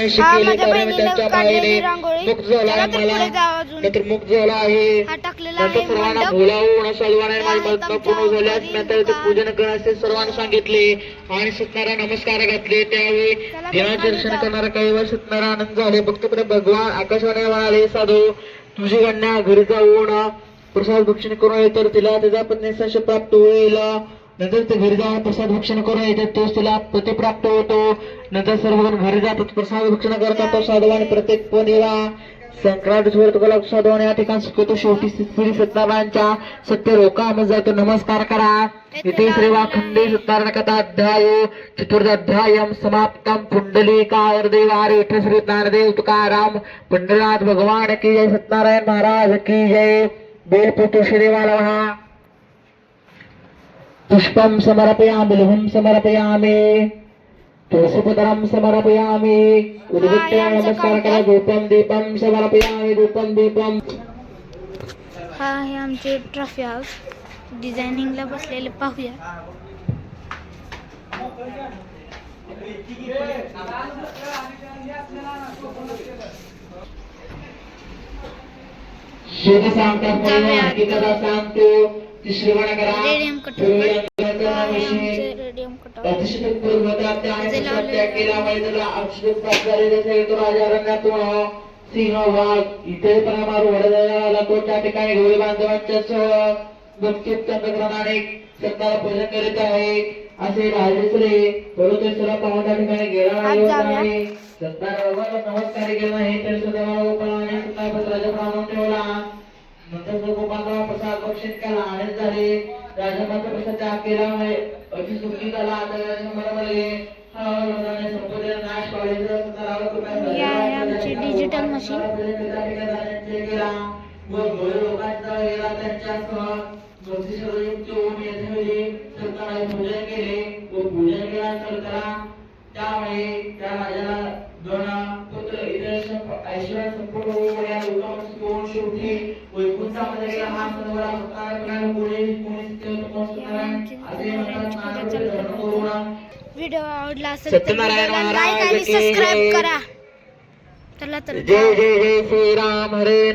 कारण त्यांच्या मुक्त झाला आहे मला नंतर मुक्त झाला आहे. हा सर्वांना बोलावून सर्वांना माझी मदत पूर्ण झाल्यास नंतर ते. पूजन करण्याचे सर्वांना सांगितले आणि सत्यनारायण नमस्कार घातले. त्यावेळी देवाचे दर्शन. करणारा काही वेळ सत्यनारायण आनंद झाले. भक्तप्रिय भगवान आकाशवाणी म्हणाले साधू तुझी कन्या घरी जाऊन प्रसाद भक्षण करून येत तर तिला त्याचा पत्नीसांश प्राप्त होईल. नंतर ते घरी जाऊन प्रसाद भक्षण करून येतात तोच तिला पती प्राप्त होतो. नंतर सर्वजण घरी जातात प्रसाद भक्षण करतात तो साधवाने प्रत्येक पणीला संक्रांत तुला साधू आणि या ठिकाणी शिकवतो शेवटी श्री सत्यनारायणच्या सत्य रोका जातो. नमस्कार करा. इथे श्री वाखंडे सत्यनारायण कथा अध्याय चतुर्थाध्यायम समाप्तम पुंडलिकार देवारे विठ्ठल श्री ज्ञानदेव तुकाराम पंढरनाथ भगवान की जय सत्यनारायण महाराज की जय. बेलपुत्र श्रीदेवाला महा पुष्पम समर्पयामि लघुम समर्पयामि। तुळशीपतरम समर्पयामि। उद्भुत्य यांचं नमस्कार करा. धूपम दीपम समर्पयामि धूपम दीपम हा आहे आमचे ट्रॉफी हाऊस. डिझायनिंगला बसलेले पाहूया. शेती सांगतात सांगतो श्रवण करा रेडियम कटर श्रवण हा आहे करण्याविषयी आमचे रेडियम कटर अतिशय त्याने त्याग लावलेले त्याला अक्षर प्राप्त झाले जसे तो राजारण्यातून सिंह वाघ इथे प्रमाण वडदाला आला तो त्या ठिकाणी गवळी बांधवांच्या सह गपचिप चंद्रग्रहणाने सत्ताला पूजन करीत आहे असे राजेश्री पर्वतेश्वरा पाहून त्या ठिकाणी गेला नाही जाऊया. आहे नमस्कार केला आहे तरी सुद्धा गोपाळाने सत्तापत प्राणून ठेवला नंतर जो गोपालराव प्रसाद बक्षीस केला आनंद झाले राजमाता प्रसाद त्याग केल्यामुळे अति सुखी झाला. आता राजा म्हणाले हा वरदाने संपूर्ण नाश डिजिटल मशीन. केला. व भोळे लोकांचा गेला त्यांच्यासह ज्योतिषयुक्त होऊन येथे सत्ताराने पूजन केले. व पूजन केल्यानंतर त्यामुळे त्या राजाला दोन पुत्र इतर ऐश्वर्य संपूर्ण होऊन शेवटी वैकुंठामध्ये गेला. हा सर्व व्हिडिओ आवडला असेल तर लाईक आणि सबस्क्राईब. करा चला तर जय जय जय श्रीराम हरे